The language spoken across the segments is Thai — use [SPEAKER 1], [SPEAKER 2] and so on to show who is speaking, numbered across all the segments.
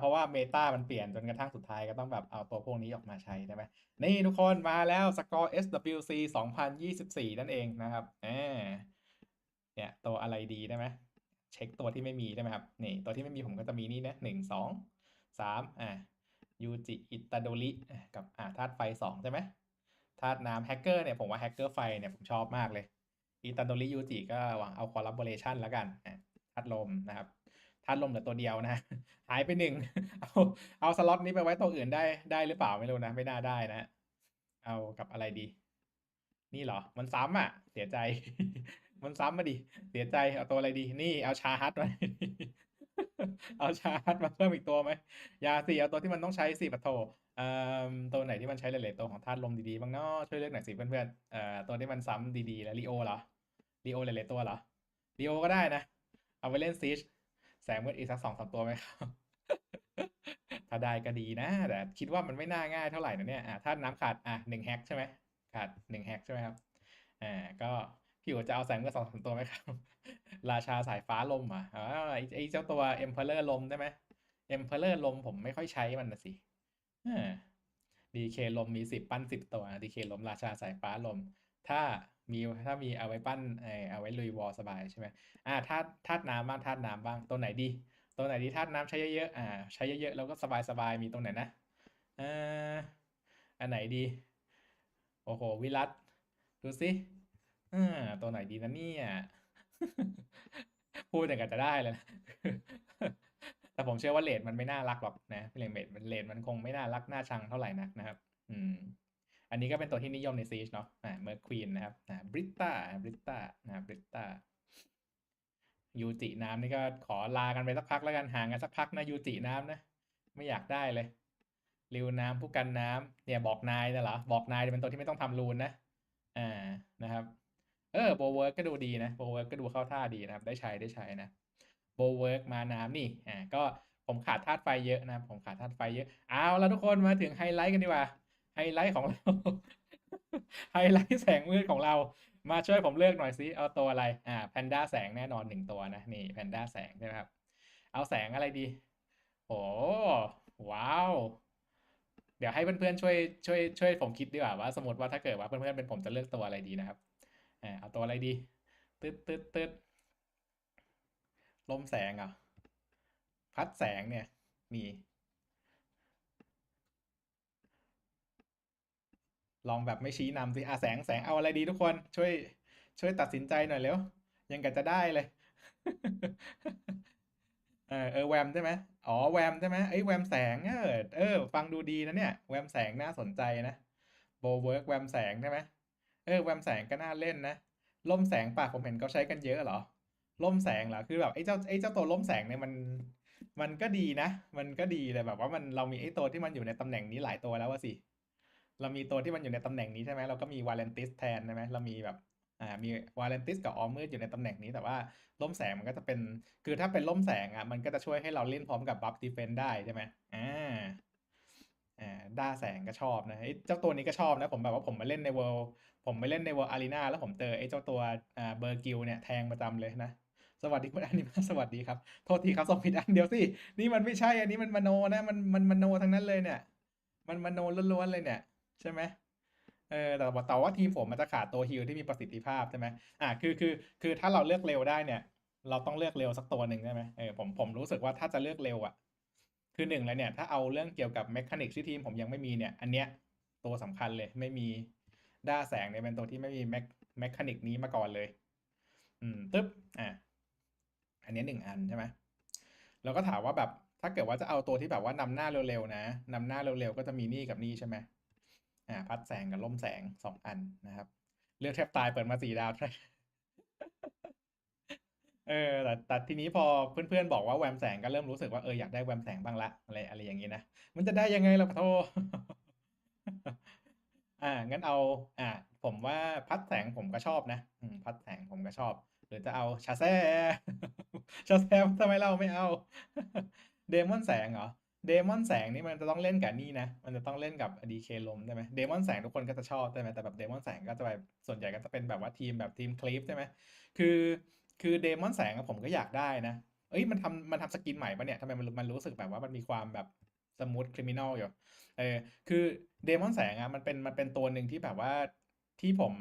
[SPEAKER 1] เพราะว่าเมตามันเปลี่ยนจนกระทั่งสุดท้ายก็ต้องแบบเอาตัวพวกนี้ออกมาใช้ใช่ไหมนี่ทุกคนมาแล้วสกอร์ SWC 2024 นั่นเองนะครับเนี่ยตัวอะไรดีได้ไหมเช็คตัวที่ไม่มีได้ไหมครับนี่ตัวที่ไม่มีผมก็จะมีนี่นะหนึ่งสองสามอ่ายูจิอิตาโดริกับอ่าธาตุไฟสองใช่ไหมธาตุน้ำแฮกเกอร์เนี่ยผมว่าแฮกเกอร์ไฟเนี่ยผมชอบมากเลยอิตาโดริยูจิก็หวังเอาคอลลาบอร์เรชันแล้วกันอะธาตุลมนะครับ ธาตุลมเหลือตัวเดียวนะหายไปหนึ่งเอาเอาสล็อตนี้ไปไว้ตัวอื่นได้ได้หรือเปล่าไม่รู้นะไม่น่าได้นะ เอากับอะไรดี นี่เหรอ มันซ้ำอะ เสียใจ มันซ้ำมาดิเสียใจเอาตัวอะไรดี นี่เอาชาฮัตไว้เอาชาฮัตมาเพิ่มอีกตัวไหมยาสีเอาตัวที่มันต้องใช้สีปะโถเอ่อตัวไหนที่มันใช้หลายๆตัวของธาตุลมดีๆบ้างเนาะช่วยเลือกหน่อยสิเพื่อนๆเอ่อตัวที่มันซ้ำดีๆแล้วลีโอเหรอลีโอหลายๆตัวเหรอลีโอก็ได้นะ เอาไปเล่นซีช แสงมืดอีกสักสองสามตัวไหมครับถ้าได้ก็ดีนะ แต่คิดว่ามันไม่น่าง่ายเท่าไหร่นะเนี่ยอ่าถ้าน้ำขาดอะหนึ่งแฮกใช่ไหมขาดหนึ่งแฮกใช่ไหมครับอ่าก็พี่อู๋จะเอาแสงมืดสองสามตัวไหมครับ ราชาสายฟ้าลมอะอ๋อไอ้ไอ้เจ้าตัวเอ็มเพลเลอร์ลมได้ไหมเอ็มเพลเลอร์ลมผมไม่ค่อยใช้มันนะสิดีเคลมมีสิบปั้นสิบตัวดีเคลมราชาสายฟ้าลม ถ้า มีถ้ามีเอาไว้ปั้นเออเอาไว้ลุยวอลสบายใช่ไหมอ่าธาตุธาตุน้ำบ้างธาตุน้ำบ้างตัวไหนดี ตัวไหนดีธาตุน้ำใช้เยอะๆอ่า ใช้เยอะๆแล้วก็สบายๆมีตรงไหนนะอ่ออันไหนดี โอ้โห วิรัตดูสิอ่าตัวไหนดีนะเนี่ยพูดอย่างกับจะได้เลยนะแต่ผมเชื่อว่าเลดมันไม่น่ารักหรอกนะเลดมันเลดมันคงไม่น่ารักน่าชังเท่าไหร่นักนะครับ อืม อันนี้ก็เป็นตัวที่นิยมในซีชเนาะอ่าเมอร์ควีนนะครับอ่าบริต้าบริต้านะบริต้ายูจิน้ำนี่ก็ขอลากันไปสักพักแล้วกันห่างกันสักพักนะยูจิน้ำนะ ไม่อยากได้เลยริวน้ำผู้กันน้ำเนี่ยบอกนายนะเหรอบอกนายเป็นตัวที่ไม่ต้องทำรูนนะอ่านะครับ เออโบเวิร์กก็ดูดีนะโบเวิร์กก็ดูเข้าท่าดีนะครับ ได้ใช้ได้ใช้นะโบเวิร์กมาน้ำนี่อ่าก็ผมขาดธาตุไฟเยอะนะผมขาดธาตุไฟเยอะเอาแล้วทุกคนมาถึงไฮไลท์กันดีกว่า ไฮไลท์ของเรา ไฮไลท์แสงมืดของเรา มาช่วยผมเลือกหน่อยสิเอาตัวอะไร อ่า แพนด้าแสงแน่นอนหนึ่งตัวนะ นี่แพนด้าแสงใช่ไหมครับ เอาแสงอะไรดี โอ้ว้าว เดี๋ยวให้เพื่อนๆช่วยช่วยช่วยผมคิดดีกว่าว่า สมมติว่าถ้าเกิดว่าเพื่อนๆเป็นผมจะเลือกตัวอะไรดีนะครับ อ่า เอาตัวอะไรดีตึ๊ดตึ๊ดตึ๊ดลมแสงเหรอะพัดแสงเนี่ย มี ลองแบบไม่ชี้นำสิอะแสงแสงเอาอะไรดีทุกคน ช่วย ช่วยตัดสินใจหน่อยเร็ว ยังกันจะได้เลย เออเออแวมใช่ไหมอ๋อแวมใช่ไหมไอ้แวมแสงเออเออ ฟังดูดีนะเนี่ยแวมแสงน่าสนใจนะโบเวิร์กแวมแสงใช่ไหมเออแวมแสงก็น่าเล่นนะล่มแสงปากผมเห็นเขาใช้กันเยอะเหรอล่มแสงเหรอคือแบบไอ้เจ้าไอ้เจ้าตัวล่มแสงเนี่ยมัน มันก็ดีนะ มันก็ดีเลยแบบว่ามันเรามีไอ้ตัวที่มันอยู่ในตำแหน่งนี้หลายตัวแล้วว่าสิ เรามีตัวที่มันอยู่ในตำแหน่งนี้ใช่ไหมเราก็มีวาเลนติสแทนใช่ไหมเรามีแบบอ่ามีวาเลนติสกับออมมืดอยู่ในตำแหน่งนี้แต่ว่าล่มแสงมันก็จะเป็น คือถ้าเป็นล่มแสงอะมันก็จะช่วยให้เราเล่นพร้อมกับบัฟดีเฟนได้ใช่ไหมอ่าอ่าด้าแสงก็ชอบนะไอ้เจ้าตัวนี้ก็ชอบนะผมแบบว่าผมมาเล่นในเวิลผมไปเล่นในเวิลอารีนาแล้วผมเจอไอ้เจ้าตัวอ่าเบอร์กิลเนี่ยแทงประจำเลยนะสวัสดีคุณอนิมาสวัสดีครับโทษทีครับส่งผิดอันเดียวสินี่มันไม่ใช่อันนี้มันมโนนะมันมันมโนทั้งนั้นเลยเนี่ย มันมโนล้วนๆเลยเนี่ย ใช่ไหมเออแต่ว่าแต่ว่าทีมผมมันจะขาดตัวฮิลที่มีประสิทธิภาพใช่ไหมอ่าคือคือคือถ้าเราเลือกเร็วได้เนี่ย เราต้องเลือกเร็วสักตัวหนึ่งใช่ไหมเออผมผมรู้สึกว่าถ้าจะเลือกเร็วอะ คือหนึ่งเลยเนี่ยถ้าเอาเรื่องเกี่ยวกับแมคานิกที่ทีมผมยังไม่มีเนี่ย อันเนี้ยตัวสำคัญเลยไม่มีด้าแสงเนี่ยเป็นตัวที่ไม่มีแมคแมคานิกนี้มาก่อนเลย อืมตึ๊บอะอันนี้หนึ่งอันใช่ไหมเราก็ถามว่าแบบถ้าเกิดว่าจะเอาตัวที่แบบว่านำหน้าเร็วๆนะนำหน้าเร็วๆก็จะมีนี่กับนี่ใช่ไหม อ่าพัดแสงกับล่มแสงสองอันนะครับ เลือกแทบตายเปิดมาสี่ดาวใช่เออแต่แต่ทีนี้พอเพื่อนๆบอกว่าแวมแสงก็เริ่มรู้สึกว่าเอออยากได้แวมแสงบ้างละอะไรอะไรอย่างนี้นะมันจะได้ยังไงล่ะพะโทอ่างั้นเอา อ่า ผมว่าพัดแสงผมก็ชอบนะอืมพัดแสงผมก็ชอบ หรือจะเอาชาแซ่ชาแซมทำไมเราไม่เอา เดมอนแสงเหรอ เดมอนแสงนี่มันจะต้องเล่นกับนี่นะ มันจะต้องเล่นกับดีเคลมใช่ไหมเดมอนแสงทุกคนก็จะชอบใช่ไหมแต่แบบเดมอนแสงก็จะแบบส่วนใหญ่ก็จะเป็นแบบว่าทีมแบบทีมคลิปใช่ไหมคือคือเดมอนแสงอะผมก็อยากได้นะ เอ้ยมันทำมันทำสกินใหม่ปะเนี่ยทำไมมันมันรู้สึกแบบว่ามันมีความแบบสมูทคริมินอลอยู่ เออคือเดมอนแสงอะมันเป็นมันเป็นตัวหนึ่งที่แบบว่าที่ผม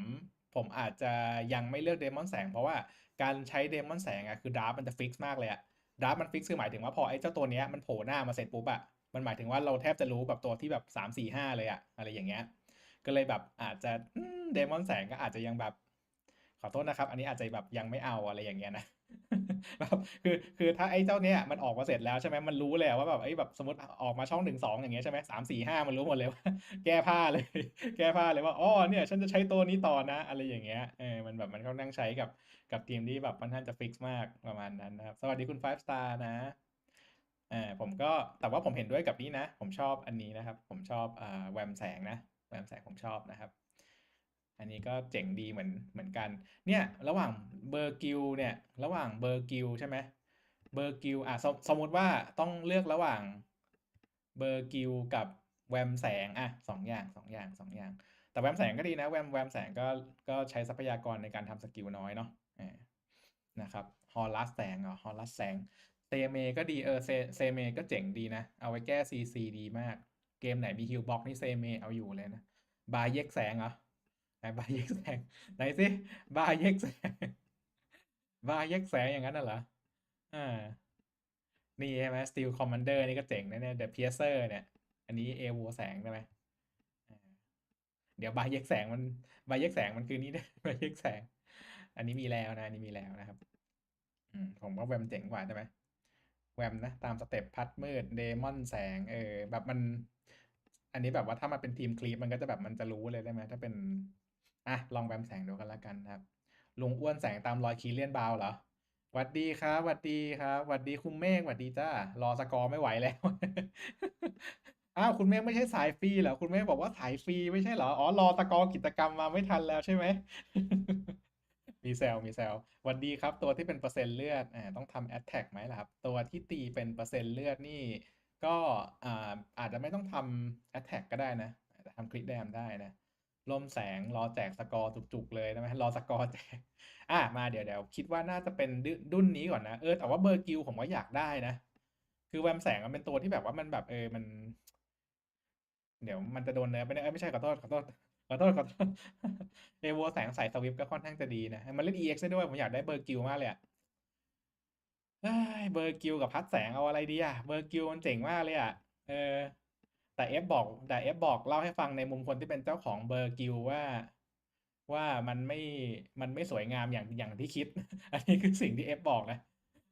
[SPEAKER 1] ผมอาจจะยังไม่เลือกเดมอนแสง เพราะว่าการใช้เดมอนแสงอะคือดาร์มันจะฟิกซ์มากเลยอะ ดาฟมันฟิกคือหมายถึงว่าพอไอ้เจ้าตัวเนี้ยมันโผล่หน้ามาเสร็จปุ๊บอะมันหมายถึงว่าเราแทบจะรู้แบบตัวที่แบบสามสี่ห้าเลยอะอะไรอย่างเงี้ย ก็เลยแบบอาจจะเดมอนแสงก็อาจจะยังแบบ ขอโทษนะครับ อันนี้อาจจะแบบยังไม่เอาอะไรอย่างเงี้ยนะแบบคือคือถ้าไอ้เจ้าเนี้ยมันออกมาเสร็จแล้วใช่ไหมมันรู้เลยว่าแบบไอ้แบบสมมติออกมาช่องหนึ่งสองอย่างเงี้ยใช่ไหมสามสี่ห้ามันรู้หมดเลยว่าแก้ผ้าเลย แก้ผ้าเลยว่าอ๋อเนี่ย ฉันจะใช้ตัวนี้ต่อนะ อะไรอย่างเงี้ยเออมันแบบมันเขานั่งใช้กับกับทีมที่แบบมันท่านจะฟิกซ์มากประมาณนั้นนะครับ สวัสดีคุณ five star นะอ่าผมก็แต่ว่าผมเห็นด้วยกับนี้นะ ผมชอบอันนี้นะครับ ผมชอบอ่าแวมแสงนะแวมแสงผมชอบนะครับ อันนี้ก็เจ๋งดีเหมือนเหมือนกัน เนี่ยระหว่างเบอร์กิลเนี่ยระหว่างเบอร์กิลใช่ไหมเบอร์กิลอะสมสมมติว่าต้องเลือกระหว่างเบอร์กิลกับแวมแสงอะสองอย่างสองอย่างสองอย่าง แต่แวมแสงก็ดีนะแวมแวมแสงก็ก็ใช้ทรัพยากรในการทำสกิลน้อยเนาะอ่นะครับฮอลลัสแสงเหรอฮอลลัสแสงเซเมก็ดีเออเซเซเมก็เจ๋งดีนะ เอาไว้แก้ซีซีดีมาก เกมไหนมีฮิลบ็อกนี่เซเมเอาอยู่เลยนะบายเย็กแสงเหรอ ไหนบายเย็กแสงไหนสิบายเย็กแสงบายเย็กแสงอย่างนั้นน่ะเหรออ่านี่ใช่ไหมสตีลคอมมานเดอร์นี่ก็เจ๋งนะเนี่ยเดอะเพียเซอร์เนี่ย อันนี้เอวแสงได้ไหมเดี๋ยวบายเย็กแสงมันบายเย็กแสงมันคือนี่นะบายเย็กแสง อันนี้มีแล้วนะอันนี้มีแล้วนะครับผมว่าแวมเจ๋งกว่าใช่ไหมแวมนะตามสเต็ปพัดมืดเดมอนแสง เออ แบบมัน อันนี้แบบว่าถ้ามาเป็นทีมคลีปมันก็จะแบบมันจะรู้เลยได้ไหมถ้าเป็น อะลองแวมแสงดูกันละกันนะครับลุงอ้วนแสงตามรอยคีเลียนบาวเหรอหวัดดีครับหวัดดีครับหวัดดีคุณเมฆหวัดดีจ้ารอสกอร์ไม่ไหวแล้ว อ้าวคุณเมฆไม่ใช่สายฟรีเหรอคุณเมฆบอกว่าสายฟรีไม่ใช่เหรออ๋อรอสกอร์กิจกรรมมาไม่ทันแล้วใช่ไหมมีแซวมีแซวหวัดดีครับ ตัวที่เป็นเปอร์เซ็นต์เลือดอ่าต้องทำแอตแทกไหมล่ะครับ ตัวที่ตีเป็นเปอร์เซ็นต์เลือดนี่ ก็อ่าอาจจะไม่ต้องทำแอตแทกก็ได้นะอาจจะทำคลิกแดมได้นะ ล่มแสงรอแจกสกอร์จุกๆเลยได้ไหมรอสกอร์แจกอะมาเดี๋ยวเดี๋ยวคิดว่าน่าจะเป็นดุดุนนี้ก่อนนะเออแต่ว่าเบอร์กิลผมก็อยากได้นะ คือแวมแสงมันเป็นตัวที่แบบว่ามันแบบเออมัน เดี๋ยวมันจะโดนเนื้อไปเนี่ยเอ้ยไม่ใช่ขอโทษขอโทษขอโทษขอโทษเอโวแสงสายสวิฟก็ค่อนข้างจะดีนะ มันเล่น EX ได้ด้วย ผมอยากได้เบอร์กิลมากเลยอะเอ้ยเบอร์กิลกับพัดแสงเอาอะไรดีอะเบอร์กิลมันเจ๋งมากเลยอะเออ แต่เอฟบอกแต่เอฟบอกเล่าให้ฟังในมุมคนที่เป็นเจ้าของเบอร์กิลว่าว่ามันไม่มันไม่สวยงามอย่างอย่างที่คิด อันนี้คือสิ่งที่เอฟบอกนะ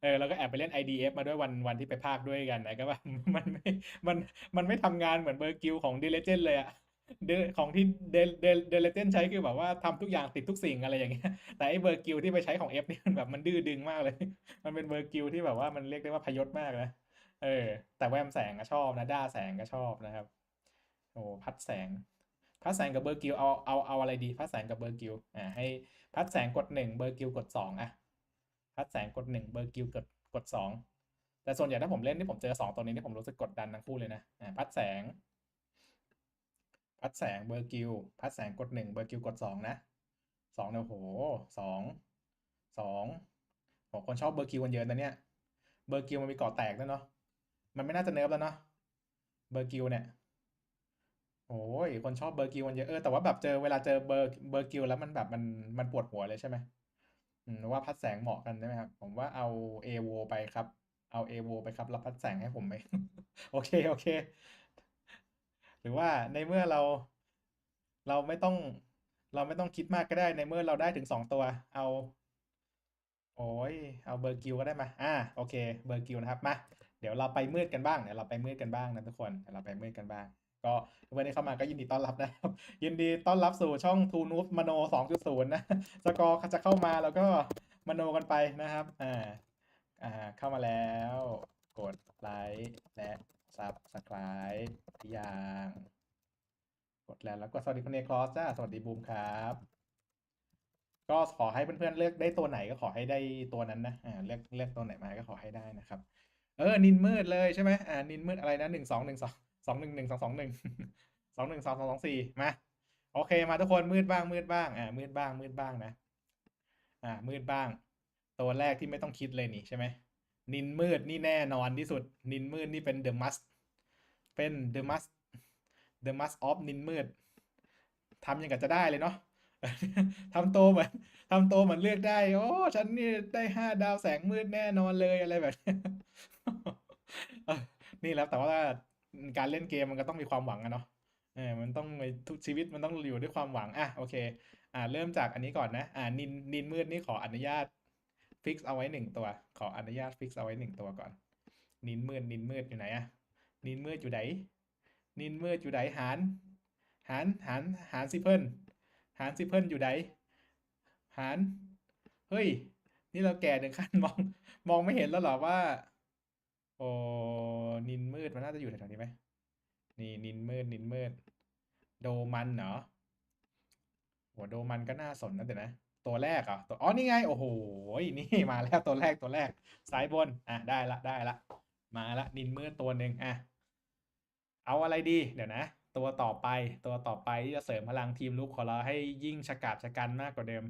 [SPEAKER 1] เออแล้วก็แอบไปเล่น IDF มาด้วยวันวันที่ไปภาคด้วยกันนะก็ว่ามันไม่มันมันไม่ทำงานเหมือนเบอร์กิลของเดลเจนเลยอะเดของที่เดลเดลเดลเจนใช้คือแบบว่าทำทุกอย่างติดทุกสิ่งอะไรอย่างเงี้ยแต่ไอ้เบอร์กิลที่ไปใช้ของ F นี่มันแบบมันดื้อดึงมากเลย มันเป็นเบอร์กิลที่แบบว่ามันเรียกได้ว่าพยศมากนะ เออ แต่แวมแสงก็ชอบนะด้าแสงก็ชอบนะครับ โอ้พัดแสง พัดแสงกับเบอร์กิลเอาเอาเอาอะไรดี พัดแสงกับเบอร์กิลอ่าให้พัดแสงกดหนึ่งเบอร์กิลกดสองอะพัดแสงกดหนึ่งเบอร์กิลกดกดสองแต่ส่วนใหญ่ถ้าผมเล่นที่ผมเจอสองตัวนี้นี่ผมรู้สึกกดดันทั้งคู่เลยนะอ่าพัดแสง พัดแสงเบอร์กิลพัดแสงกดหนึ่งเบอร์กิลกดสองนะสองเนี่ยโหสองสองโหคนชอบเบอร์กิลกันเยอะนะเนี่ยเบอร์กิลมันมีเกาะแตกด้วยเนาะ มันไม่น่าจะเนิร์ฟแล้วเนาะเบอร์กิลเนี่ยโอ้ยคนชอบเบอร์กิลกันเยอะเออแต่ว่าแบบเจอเวลาเจอเบอร์เบอร์กิลแล้วมันแบบมันมันปวดหัวเลยใช่ไหมอืมว่าพัดแสงเหมาะกันใช่ไหมครับ ผมว่าเอาเอโวไปครับ เอาเอโวไปครับรับพัดแสงให้ผมไหมโอเคโอเค หรือว่าในเมื่อเรา เราไม่ต้อง เราไม่ต้องคิดมากก็ได้ในเมื่อเราได้ถึงสองตัว เอา โอ้ยเอาเบอร์กิลก็ได้มา อ่าโอเค เบอร์กิลนะครับมา เดี๋ยวเราไปมืดกันบ้างเดี๋ยวเราไปมืดกันบ้างนะทุกคนเดี๋ยวเราไปมืดกันบ้าง ก็วันนี้เข้ามาก็ยินดีต้อนรับนะครับ ยินดีต้อนรับสู่ช่องทูนูฟมโน2.0นะสกอร์จะเข้ามาแล้วก็มโนกันไปนะครับอ่าอ่าเข้ามาแล้ว กดไลค์และซับสไคร b ์ที่ยังกดแล้วแล้วก็สวัสดีคุณเนคลอสจ้าสวัสดีบูมครับ ก็ขอให้เพื่อนๆเลือกได้ตัวไหนก็ขอให้ได้ตัวนั้นนะอ่าเลือกเลือกตัวไหนมาก็ขอให้ได้นะครับ เออ นินมืดเลยใช่ไหมอ่านินมืดอะไรนะหนึ่งสองหนึ่งสองสองหนึ่งหนึ่งสองสองหนึ่งสองหนึ่งสองสองสองสี่มาโอเคมาทุกคนมืดบ้างมืดบ้างอ่ามืดบ้างมืดบ้างนะ อ่า มืดบ้าง ตัวแรกที่ไม่ต้องคิดเลยนี่ใช่ไหมนินมืดนี่แน่นอนที่สุด นินมืดนี่เป็นเดอะมัสเป็นเดอะมัสเดอะมัสออฟนินมืดทำยังกับจะได้เลยเนาะ ทำโตเหมือนทำโตเหมือนเลือกได้ โอ้ ฉันนี่ได้ห้าดาวแสงมืดแน่นอนเลยอะไรแบบนี้นี่แล้วแต่ว่าการเล่นเกมมันก็ต้องมีความหวังอะเนาะเออมันต้องทุกชีวิตมันต้องอยู่ด้วยความหวัง อะ โอเค อ่า เริ่มจากอันนี้ก่อนนะ อ่า นิน นินมืดนี่ขออนุญาตฟิกเอาไว้หนึ่งตัว ขออนุญาตฟิกเอาไว้หนึ่งตัวก่อน นินมืด นินมืดอยู่ไหนอะนินมืดอยู่ไหน นินมืดอยู่ไหนหารหารหารหารซิเพิล หารซิเพิลอยู่ไหนหาร เฮ้ย นี่เราแก่ถึงขั้นมอง มองไม่เห็นแล้วหรอว่า โอ้นินมืดมันน่าจะอยู่แถวๆนี้ไหมนี่นินมืดนินมืด โดมันเหรอโหโดมันก็น่าสนนะเดี๋ยวนะตัวแรกเหรอตัวอ๋อนี่ไง โอ้โหนี่มาแล้วตัวแรกตัวแรกสายบน อะได้ละได้ละ มาละนินมืดตัวหนึ่งอะเอาอะไรดี เดี๋ยวนะตัวต่อไปตัวต่อไปที่จะเสริมพลังทีมลุกของเราให้ยิ่งฉกาจชะกันมากกว่าเดิม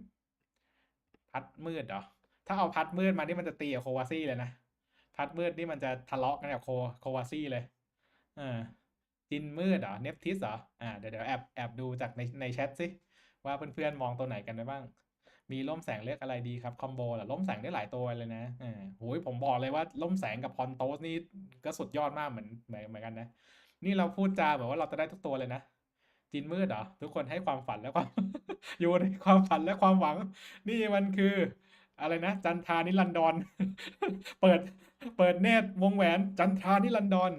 [SPEAKER 1] พัดมืดเหรอ ถ้าเอาพัดมืดมานี่มันจะตีกับโควาซี่เลยนะ พัดมืดนี่มันจะทะเลาะกันกับโคโควาซี่เลยอ่าจินมืดเหรอ เนฟทิสเหรอ อ่าเดี๋ยวเดี๋ยวแอบแอบดูจากในในแชทสิว่าเพื่อนๆมองตัวไหนกันได้บ้าง มีล่มแสงเลือกอะไรดีครับคอมโบเหรอล่มแสงได้หลายตัวเลยนะอ่าโหยผมบอกเลยว่าล่มแสงกับพรโตสนี่ก็สุดยอดมากเหมือนเหมือนเหมือนกันนะ นี่เราพูดจาแบบว่าเราจะได้ทุกตัวเลยนะจินมืดเหรอทุกคนให้ความฝันและความอยู่ในความฝันและความหวัง นี่มันคือ อะไรนะ จันทานิรันดรเปิด เปิดเนตรวงแหวนจันทานิรันดร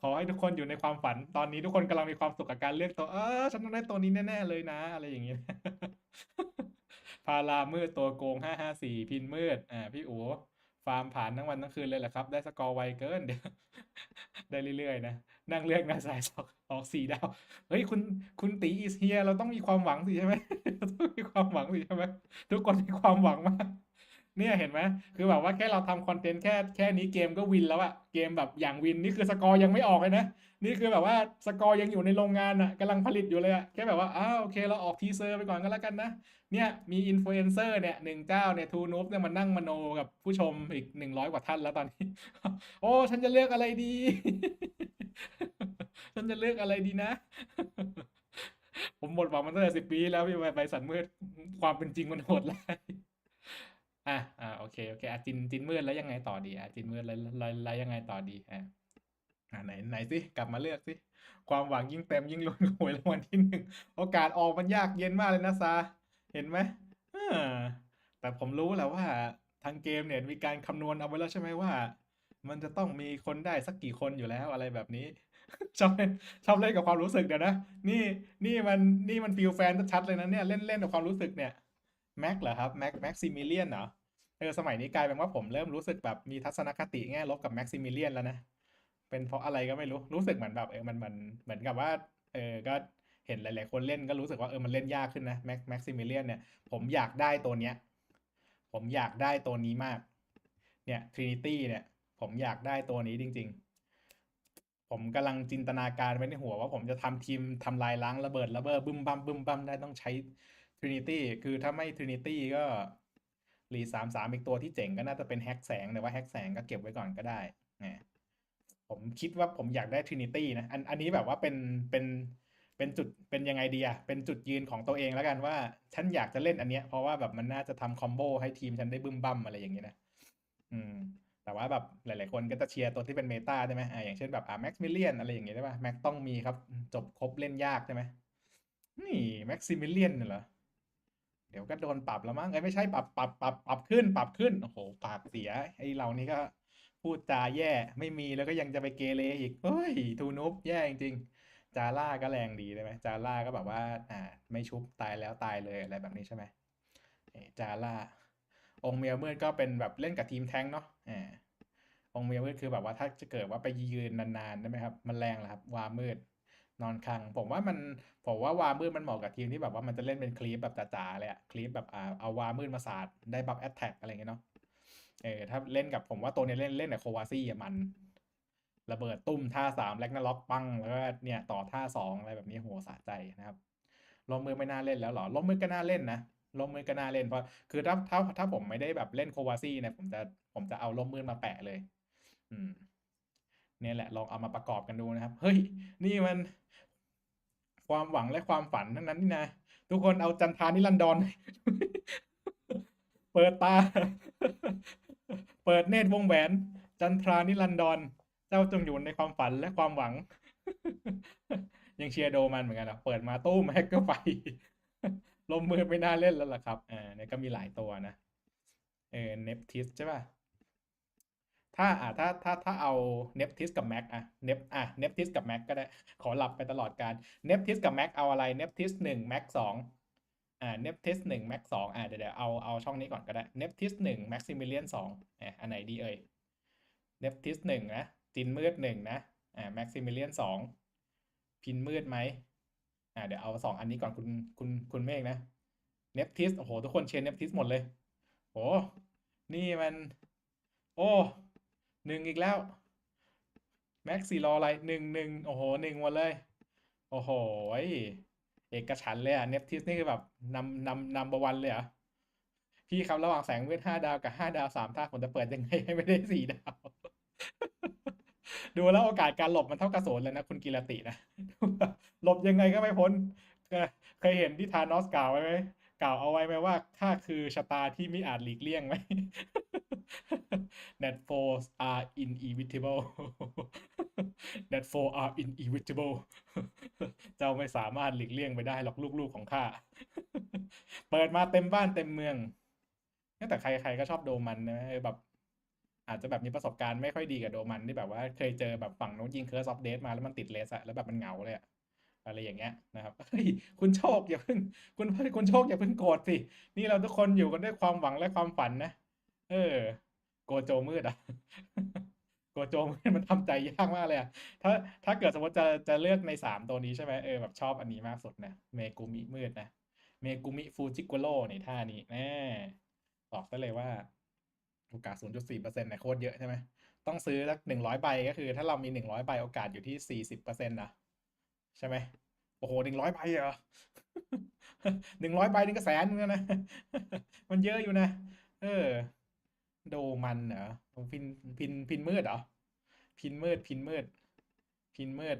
[SPEAKER 1] ขอให้ทุกคนอยู่ในความฝัน ตอนนี้ทุกคนกำลังมีความสุขกับการเลือกตัว เออฉันต้องได้ตัวนี้แน่ ๆ เลยนะ อะไรอย่างงี้พารามืดตัวโกงห้าห้าสี่พินมืด อ่า พี่อู๋ ฟาร์มผ่านทั้งวันทั้งคืนเลยแหละครับ ได้สกอร์ไวเกินเดี๋ยวได้เรื่อยๆนะนั่งเลือกนาสายสอกออกสี่ดาวเฮ้ยคุณคุณตีอีสเฮียเราต้องมีความหวังสิใช่ไหมต้องมีความหวังสิใช่ไหมทุกคนมีความหวังมาก เนี่ยเห็นไหมคือแบบว่าแค่เราทำคอนเทนต์แค่แค่นี้เกมก็วินแล้วอะเกมแบบอย่างวินนี่คือสกอร์ยังไม่ออกเลยนะนี่คือแบบว่าสกอร์ยังอยู่ในโรงงานอะกำลังผลิตอยู่เลยอะแค่แบบว่าอ้าวโอเคเราออกทีเซอร์ไปก่อนก็แล้วกันนะเนี่ยมีอินฟลูเอนเซอร์เนี่ยหนึ่งเจ้าเนี่ยทูนูฟเนี่ยมานั่งมโนกับผู้ชมอีกหนึ่งร้อยกว่าท่านแล้วตอนนี้ โอ้ ฉันจะเลือกอะไรดี ฉันจะเลือกอะไรดีนะผมหมดหวังมันตั้งแต่สิบปีแล้วพี่ใบใบสันมืดความเป็นจริงมันโหดร้าย อะอ่าโอเคโอเคอะจินจินมืดแล้วยังไงต่อดีอะจินมืดแล้วแล้วแล้วยังไงต่อดีอะอะไหนไหนสิกลับมาเลือกสิความหวังยิ่งเต็มยิ่งลุ้นหวยรางวัลที่หนึ่งโอกาสออกมันยากเย็นมากเลยนะซาเห็นไหมออแต่ผมรู้แหละว่าทางเกมเนี่ยมีการคำนวณเอาไว้แล้วใช่ไหมว่า มันจะต้องมีคนได้สักกี่คนอยู่แล้วอะไรแบบนี้ ชอบเล่นชอบเล่นกับความรู้สึกเดี๋ยวนะนี่นี่มันนี่มันฟิลแฟนชัดๆเลยนะเนี่ยเล่นเล่นกับความรู้สึกเนี่ย แม็กเหรอครับแม็กแม็กซิมิเลียนเหรอเออสมัยนี้กลายเป็นว่าผมเริ่มรู้สึกแบบมีทัศนคติแง่ลบกับแม็กซิมิเลียนแล้วนะ เป็นเพราะอะไรก็ไม่รู้รู้สึกเหมือนแบบเออมันมันเหมือนกับว่าเออก็เห็นหลาย ๆ คนเล่นก็รู้สึกว่าเออมันเล่นยากขึ้นนะแม็กแม็กซิมิเลียนเนี่ยผมอยากได้ตัวเนี้ย ผมอยากได้ตัวนี้มาก เนี่ยทรินิตี้เนี่ย ผมอยากได้ตัวนี้จริง ๆ ผมกำลังจินตนาการไว้ในหัวว่าผมจะทำทีมทำลายล้างระเบิดระเบิดบึ้มบั้มบึ้มบั้มได้ต้องใช้ Trinity คือถ้าไม่ Trinity ก็รีสามสามอีกตัวที่เจ๋งก็น่าจะเป็นแฮกแสงแต่ว่าแฮกแสงก็เก็บไว้ก่อนก็ได้นะผมคิดว่าผมอยากได้ Trinity นะอันอันนี้แบบว่าเป็นเป็นเป็นจุดเป็นยังไงดีอะเป็นจุดยืนของตัวเองแล้วกันว่า ฉันอยากจะเล่นอันเนี้ยเพราะว่าแบบมันน่าจะทำคอมโบให้ทีมฉันได้บึ้มบัมอะไรอย่างเงี้ยนะอืม แต่ว่าแบบหลาย ๆ คนก็จะเชียร์ตัวที่เป็นเมตาใช่ไหมอ่าอย่างเช่นแบบอ่าแม็กซ์มิเลียนอะไรอย่างเงี้ยได้ป่ะแม็กต้องมีครับ จบครบเล่นยากใช่ไหมนี่แม็กซิมิเลียนเหรอ เดี๋ยวก็โดนปรับแล้วมั้งเอ้ยไม่ใช่ปรับปรับปรับปรับขึ้น ปรับขึ้นโอ้โหปากเสียไอ้เรานี่ก็พูดจาแย่ไม่มีแล้วก็ยังจะไปเกเรอีกเฮ้ยทูนุบแย่จริงจาร่าก็แรงดีใช่ไหมจาร่าก็แบบว่า อ่า ไม่ชุบตายแล้วตายเลยอะไรแบบนี้ใช่ไหมจาร่า องเมียมืดก็เป็นแบบเล่นกับทีมแท้งเนาะอ่าองเมียมืดคือแบบว่าถ้าจะเกิดว่าไปยืนนานๆได้ไหมครับ มันแรงเหรอครับวามืด นอนคัง ผมว่ามันผมว่าวามืดมันเหมาะกับทีมที่แบบว่ามันจะเล่นเป็นคลีปแบบจ๋าๆเลยอะคลีปแบบอ่าเอาวามืดมาสาดได้บัฟแอตแทกอะไรเงี้ยเนาะเออถ้าเล่นกับผมว่าตัวนี้เล่นเล่นกับโควาซี่อะมัน ระเบิดตุ้มท่าสามแลกนาล็อกปังแล้วก็เนี่ยต่อท่าสองอะไรแบบนี้โหสะใจนะครับลมมือไม่น่าเล่นแล้วเหรอลมมือก็น่าเล่นนะร่มมืดก็น่าเล่นเพราะคือถ้าถ้าถ้าผมไม่ได้แบบเล่นโควาซี่เนี่ยผมจะผมจะเอาร่มมืดมาแปะเลย อืม เนี่ยแหละลองเอามาประกอบกันดูนะครับ เฮ้ย นี่มัน ความหวังและความฝันทั้งนั้นนี่นะ ทุกคนเอาจันทรานิรันดรเปิดตา เปิดเนตรวงแหวน จันทรานิรันดรเจ้าจงอยู่ในความฝันและความหวัง ยังเชียร์โดมันเหมือนกันอะเปิดมาตู้มแฮกก็ไปลมมือไม่น่าเล่นแล้วล่ะครับ อ่าเนี่ยก็มีหลายตัวนะ เออเนปทิสใช่ป่ะ ถ้าอ่าถ้าถ้าถ้าเอาเนปทิสกับแม็กอะเนปอะเนปทิสกับแม็กก็ได้ขอหลับไปตลอดการเนปทิสกับแม็กเอาอะไรเนปทิสหนึ่งแม็กสองอ่าเนปทิสหนึ่งแม็กสองอ่าเดี๋ยวเดี๋ยวเอาเอาช่องนี้ก่อนก็ได้เนปทิสหนึ่งแม็กซิมิเลียนสองอ่าอันไหนดีเอ่ยเนปทิสหนึ่งนะจินมืดหนึ่งนะอ่าแม็กซิมิเลียนสองพินมืดไหมอ่าเดี๋ยวเอาสองอันนี้ก่อนคุณคุณคุณเมฆนะเนปทิสโอ้โหทุกคนเชียร์เนปทิสหมดเลยโอ้นี่มัน โอ้ หนึ่งอีกแล้ว แม็กซี่รออะไรหนึ่งหนึ่งโอ้โหหนึ่งหมดเลย โอ้โหเอกฉันเลยอะเนปทิสนี่คือแบบนำนำนำบวันเลยอะพี่ครับระหว่างแสงมืดห้าดาวกับห้าดาวสามท่าผมจะเปิดยังไงให้ไม่ได้สี่ดาว ดูแล้วโอกาสการหลบมันเท่ากับศูนย์เลยนะคุณกิรตินะหลบยังไงก็ไม่พ้น เคยเห็นที่ธานอสกล่าวไว้ไหมกล่าวเอาไว้ไหมว่าข้าคือชะตาที่ไม่อาจหลีกเลี่ยงไหม That foes are inevitable That foes are inevitable เจ้าไม่สามารถหลีกเลี่ยงไปได้หรอกลูกๆของข้า เปิดมาเต็มบ้านเต็มเมืองแต่ใครๆก็ชอบโดมันนะแบบอาจจะแบบมีประสบการณ์ไม่ค่อยดีกับโดมันที่แบบว่าเคยเจอแบบฝั่งโน้นยิงเคิร์สออฟเดมาแล้วมันติดเลสอะแล้วแบบมันเหงาเลยอะอะไรอย่างเงี้ยนะครับเฮ้ยคุณโชคอย่าเพิ่งคุณคุณโชคอย่าเพิ่งโกรธสิ นี่เราทุกคนอยู่กันด้วยความหวังและความฝันนะ เออ โกโจมืดอะโกโจมืดมันทำใจยากมากเลยอะถ้าถ้าเกิดสมมติจะจะเลือกในสามตัวนี้ใช่ไหมเออแบบชอบอันนี้มากสุดนะเมกุมิมืดนะเมกุมิฟูจิโกโร่ในท่านี้แน่บอกได้เลยว่าโอกาส 0.4%เนี่ยโคตรเยอะใช่ไหมต้องซื้อสักหนึ่งร้อยใบก็คือ ถ้าเรามีหนึ่งร้อยใบโอกาสอยู่ที่สี่สิบเปอร์เซ็นต์นะใช่ไหมโอ้โหหนึ่งร้อยใบเหรอหนึ่งร้อยใบนี่ก็แสนนึงนะ มันเยอะอยู่นะ เออ โดมันเหรอพินพินพินมืดเหรอพินมืดพินมืด พินมืด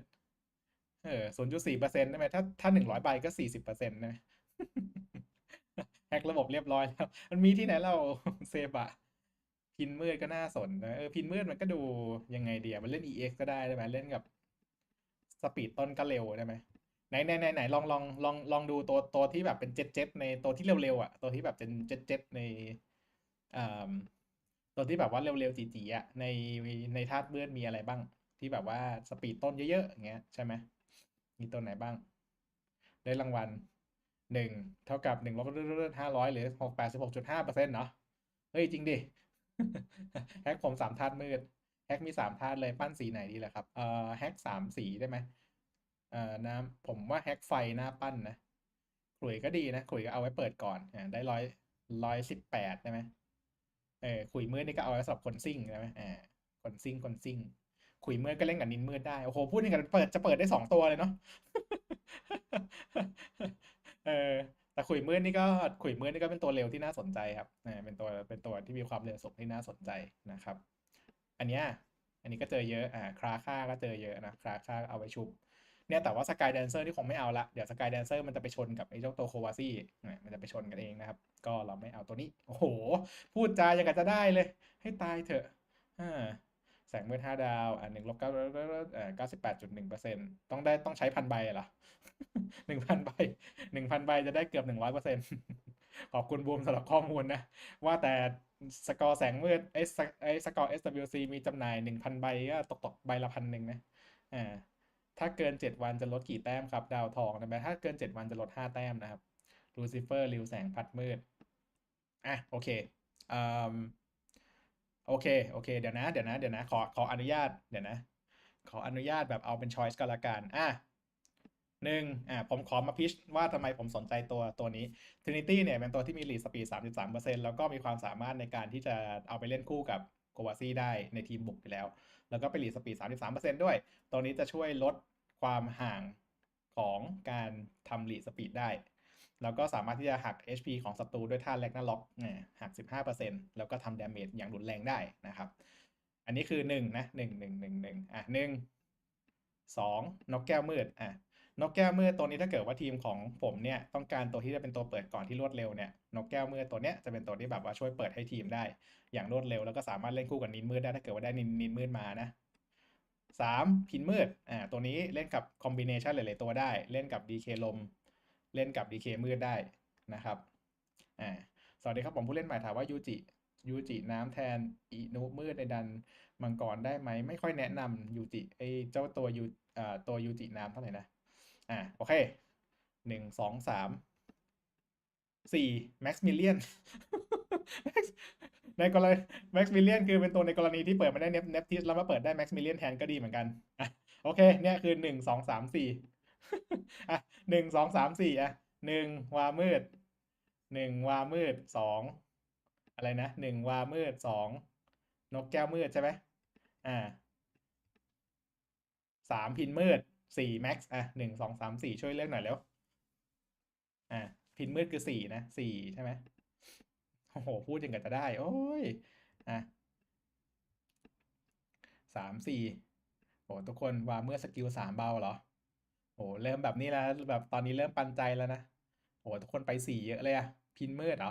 [SPEAKER 1] เออศูนย์จุดสี่เปอร์เซ็นต์ได้ไหมถ้าถ้าหนึ่งร้อยใบก็สี่สิบเปอร์เซ็นต์นะแฮกระบบเรียบร้อยแล้ว มันมีที่ไหนเราเซฟอะพินมืดก็น่าสนนะเออพินมืดมันก็ดูยังไงเดียมันเล่น EX ก็ได้ใช่ไหมเล่นกับสปีดต้นก็เร็วได้ไหมไหนไหนไหนไหนลองลองลองลองดูตัวตัวที่แบบเป็นเจ็ดเจ็ดในตัวที่เร็วๆอะตัวที่แบบเป็นเจ็ดเจ็ดในอ่า ตัวที่แบบว่าเร็วๆจีๆอะในในธาตุมืดมีอะไรบ้าง ที่แบบว่าสปีดต้นเยอะๆอย่างเงี้ยใช่ไหมมีตัวไหนบ้าง ได้รางวัลหนึ่งเท่ากับหนึ่งลบห้าร้อยหรือหกแปดสิบหกจุดห้าเปอร์เซ็นต์เนาะเฮ้ยจริงดิแฮกผมสามธาตุมืดแฮกมีสามธาตุเลยปั้นสีไหนดีล่ะครับเอ่อแฮกสามสีได้ไหมเอ่อน้ำผมว่าแฮกไฟหน้าปั้นนะขลุยก็ดีนะขลุยก็เอาไว้เปิดก่อนอ่าได้ร้อยร้อยสิบแปดได้ไหม เออขุยมืดนี่ก็เอาไว้สำหรับคนซิ่งใช่ไหมอ่าคนซิ่งคนซิ่งขุยมืดก็เล่นกับนินมืดได้ โอ้โห พูดอย่างกันเปิดจะเปิดได้สองตัวเลยเนาะเออแต่ขุยมืดนี่ก็ขุยมืดนี่ก็เป็นตัวเร็วที่น่าสนใจครับอ่าเป็นตัวเป็นตัวที่มีความเร็วสูงที่น่าสนใจนะครับ อันเนี้ยอันนี้ก็เจอเยอะ อ่า คราค่าก็เจอเยอะนะ คราค่าเอาไว้ชุบ เนี่ยแต่ว่าสกายแดนเซอร์ที่คงไม่เอาละเดี๋ยวสกายแดนเซอร์มันจะไปชนกับไอ้เจ้าตัวโควาซี่มันจะไปชนกันเองนะครับ ก็เราไม่เอาตัวนี้ โอ้โห พูดจาอย่างกับจะได้เลย ให้ตายเถอะอ่าแสงมืดห้าดาวอ่าหนึ่งลบเก้าเก้าสิบแปดจุดหนึ่งเปอร์เซ็นต์ต้องได้ต้องใช้พันใบเหรอหนึ่งพันใบหนึ่งพันใบจะได้เกือบหนึ่งร้อยเปอร์เซ็นต์ขอบคุณบูมสำหรับข้อมูลนะ ว่าแต่สกอร์แสงมืดไอ้ไอ้สกอร์ SWC มีจำหน่ายหนึ่งพันใบก็ตกตกใบละพันหนึ่งนะอ่า ถ้าเกินเจ็ดวันจะลดกี่แต้มครับ ดาวทองนะถ้าเกินเจ็ดวันจะลดห้าแต้มนะครับลูซิเฟอร์ริวแสงพัดมืด อะ โอเคอืมโอเค โอเค เดี๋ยวนะ เดี๋ยวนะ เดี๋ยวนะ ขอ ขออนุญาต เดี๋ยวนะ ขออนุญาตแบบเอาเป็นช้อยส์ก็แล้วกัน อะหนึ่งอ่าผมขอมาพิชว่าทำไมผมสนใจตัวตัวนี้ Trinity เนี่ยเป็นตัวที่มีลีดสปีด 33%แล้วก็มีความสามารถในการที่จะเอาไปเล่นคู่กับโควาซี่ได้ในทีมบุกอยู่แล้ว แล้วก็เป็นลีดสปีด 33%ด้วย ตัวนี้จะช่วยลดความห่างของการทำลีดสปีดได้ แล้วก็สามารถที่จะหัก HP ของศัตรูด้วยท่าแลกนาล็อกหัก 15%แล้วก็ทำดาเมจอย่างรุนแรงได้นะครับ อันนี้คือหนึ่งนะหนึ่งหนึ่งหนึ่งหนึ่งอะหนึ่งสองนกแก้วมืดอะ นกแก้วมืดตัวนี้ถ้าเกิดว่าทีมของผมเนี่ยต้องการตัวที่จะเป็นตัวเปิดก่อนที่รวดเร็วเนี่ยนกแก้วมืดตัวเนี้ยจะเป็นตัวที่แบบว่าช่วยเปิดให้ทีมได้ อย่างรวดเร็วแล้วก็สามารถเล่นคู่กับนินมืดได้ถ้าเกิดว่าได้นินนินมืดมานะสามพินมืดอ่าตัวนี้เล่นกับคอมบิเนชันหลายๆตัวได้ เล่นกับ DK ลม เล่นกับ DK มืดได้นะครับอ่าสวัสดีครับผมผู้เล่นใหม่ถามว่ายูจิยูจิน้ำแทนอีนุมืดในดันมังกรได้ไหมไม่ค่อยแนะนำยูจิไอเจ้าตัวยูอ่าตัวยูจิน้ำเท่าไหร่นะ อ่าโอเคหนึ่งสองสามสี่แม็กซ์มิเลียนในกรณีแม็กซ์มิเลียนคือเป็นตัวในกรณีที่เปิดมาได้เนฟเนฟทิสแล้วมาเปิดได้แม็กซ์มิเลียนแทนก็ดีเหมือนกันอะโอเค เนี่ยคือหนึ่งสองสามสี่อะหนึ่งสองสามสี่อะหนึ่งวามืดหนึ่งวามืดสองอะไรนะหนึ่งวามืดสองนกแก้วมืดใช่ไหมอ่าสามพินมืด สี่แม็กซ์อะหนึ่งสองสามสี่ช่วยเลือกหน่อยแล้ว อ่าพินมืดคือสี่นะสี่ใช่ไหมโอ้โห พูดย่างกับจะได้ โอ้ย อะสามสี่โอ้ทุกคนว่าเมื่อสกิลสามเบาเหรอ โอ้เริ่มแบบนี้แล้ว แบบตอนนี้เริ่มปันใจแล้วนะ โอ้ทุกคนไปสี่เยอะเลยอะพินมืดเหรอ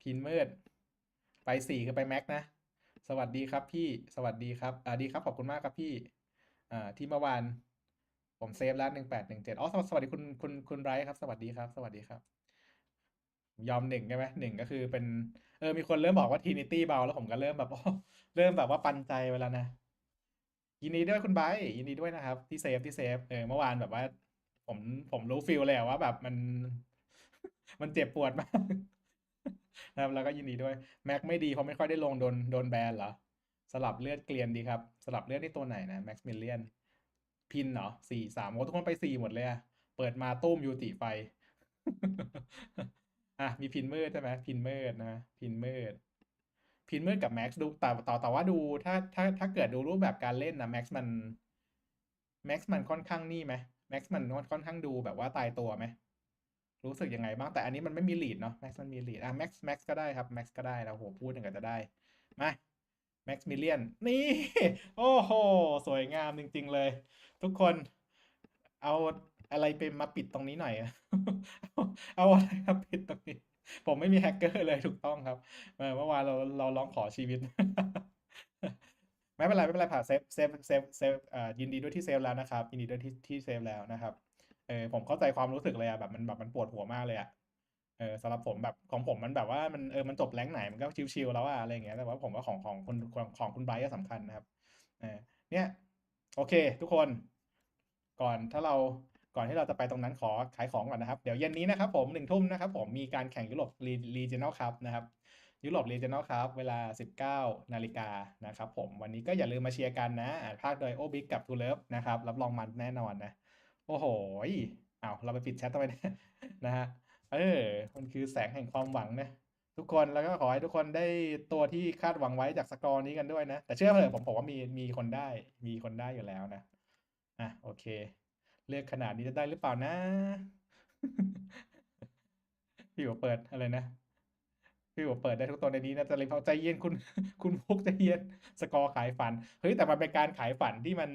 [SPEAKER 1] พินมืด ไปสี่คือไปแม็กนะ สวัสดีครับพี่ สวัสดีครับ อ่าดีครับ ขอบคุณมากครับพี่ อ่า ที่เมื่อวาน ผมเซฟแล้วหนึ่งแปดหนึ่งเจ็ดอ๋อสวัสดีคุณคุณคุณไรครับ สวัสดีครับ สวัสดีครับ ยอมหนึ่งใช่ไหมหนึ่งก็คือเป็น เออ มีคนเริ่มบอกว่าทีนิตี้เบาแล้วผมก็เริ่มแบบเริ่มแบบว่าปันใจไปแล้วนะ ยินดีด้วยคุณไบร์ทยินดีด้วยนะครับ ที่เซฟที่เซฟเออเมื่อวานแบบว่า ผมผมรู้ฟิลเลยอะว่าแบบมัน มันเจ็บปวดมากนะครับแล้วก็ยินดีด้วยแม็กไม่ดีเพราะไม่ค่อยได้ลงโดนโดนแบนเหรอสลับเลือดเกลียนดีครับ สลับเลือดที่ตัวไหนนะแม็กซ์มิเลียน พินเหรอสี่สามโอ้ทุกคนไปสี่หมดเลยอะเปิดมาตุ้มยูติไปอะ มีพินมืดใช่ไหมพินมืดนะ พินมืด พินมืดกับแม็กซ์ดูแต่แต่แต่ว่าดูถ้าถ้าถ้าเกิดดูรูปแบบการเล่นนะแม็กซ์มันแม็กซ์มันค่อนข้างนี่ไหมแม็กซ์มันค่อนข้างดูแบบว่าตายตัวไหมรู้สึกยังไงบ้างแต่อันนี้มันไม่มีลีดเนาะแม็กซ์มันมีลีดอะแม็กซ์แม็กซ์ก็ได้ครับแม็กซ์ก็ได้แล้วโหพูดอย่งกับจะได้มา แม็กซ์มิเลียน นี่ โอ้โห สวยงามจริง ๆ เลย ทุกคนเอาอะไรไปมาปิดตรงนี้หน่อยอะเอาอะไรมาปิดตรงนี้ ผมไม่มีแฮกเกอร์เลยถูกต้องครับ เมื่อวานเราเราร้องขอชีวิต ไม่เป็นไรไม่เป็นไรผ่าเซฟเซฟเซฟเซฟอ่ายินดีด้วยที่เซฟแล้วนะครับ ยินดีด้วยที่ที่เซฟแล้วนะครับ เออผมเข้าใจความรู้สึกเลยอะแบบมันแบบมันปวดหัวมากเลยอะ เออสำหรับผมแบบของผมมันแบบว่ามันเออมันจบแรงไหนมันก็ชิวๆแล้วอะอะไรอย่างเงี้ยแต่ว่าผมว่าของของคนของของคุณไบร์ก็สำคัญนะครับเออเนี่ย โอเค ทุกคน ก่อนถ้าเราก่อนที่เราจะไปตรงนั้นขอขายของก่อนนะครับ เดี๋ยวเย็นนี้นะครับผมหนึ่งทุ่มนะครับผมมีการแข่งยุโรปรีเจน a ลคัพนะครับยุโรปรีเจน a ลคัพเวลา 19 นาฬิกานะครับผมวันนี้ก็อย่าลืมมาเชียร์กันนะอ่าภาคโดยโอบิกกับทูเลิฟนะครับรับรองมันแน่นอนนะ โอ้โหเอาเราไปปิดแชททำไมนะฮะ เออ มันคือแสงแห่งความหวังนะทุกคนแล้วก็ขอให้ทุกคนได้ตัวที่คาดหวังไว้จากสกอร์นี้กันด้วยนะ แต่เชื่อเถอะผมผมว่ามีมีคนได้ มีคนได้อยู่แล้วนะอะโอเค เลือกขนาดนี้จะได้หรือเปล่านะพี่หัวเปิดอะไรนะพี่หัวเปิดได้ทุกตัวในนี้นะจะเลยพอใจเย็นคุณ คุณพุกใจเย็นสกอร์ขายฝันเฮ้ยแต่มันเป็นการขายฝันที่มัน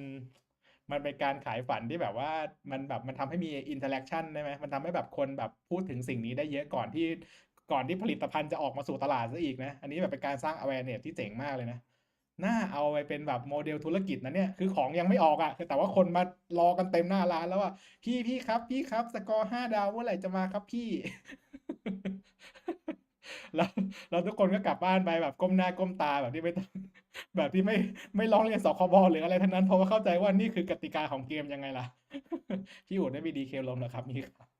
[SPEAKER 1] มันเป็นการขายฝันที่แบบว่ามันแบบมันทำให้มีอินเทอร์แอคชั่นได้ไหมมันทำให้แบบคนแบบพูดถึงสิ่งนี้ได้เยอะก่อนที่ก่อนที่ผลิตภัณฑ์จะออกมาสู่ตลาดซะอีกนะ อันนี้แบบเป็นการสร้าง awareness ที่เจ๋งมากเลยนะน่าเอาไปเป็นแบบโมเดลธุรกิจนะเนี่ย คือของยังไม่ออกอะ่ะ แต่ว่าคนมารอกันเต็มหน้าร้านแล้วว่าพี่พี่ครับ พี่ครับ สกอร์ห้าดาวเมื่อไหร่จะมาครับพี่ แล้วเราทุกคนก็กลับบ้านไปแบบก้มหน้าก้มตาแบบที่ไม่ต้อง แบบที่ไม่ไม่ร้องเรียนสคบหรืออะไรทั้งนั้นเพราะว่าเข้าใจว่านี่คือกติกาของเกมยังไงล่ะ พี่อูดได้มีดีเคลมแล้วครับนี่ครับ